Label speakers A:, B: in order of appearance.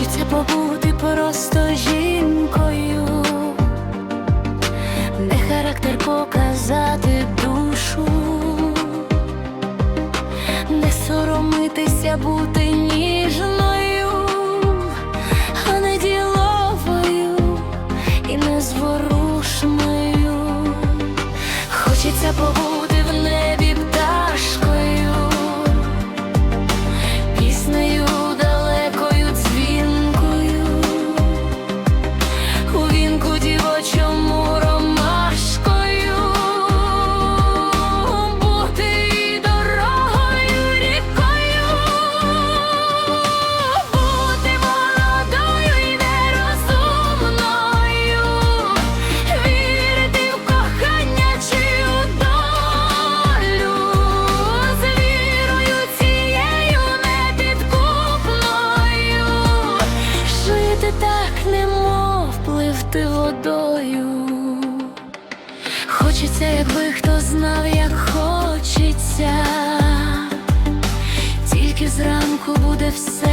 A: Хочеться побути просто жінкою, не характер показати душу, не соромитися бути ніжною, а не діловою і незворушною. Хочеться побути. Жити так, немов пливти водою. Хочеться, якби хто знав, як хочеться, тільки зранку буде все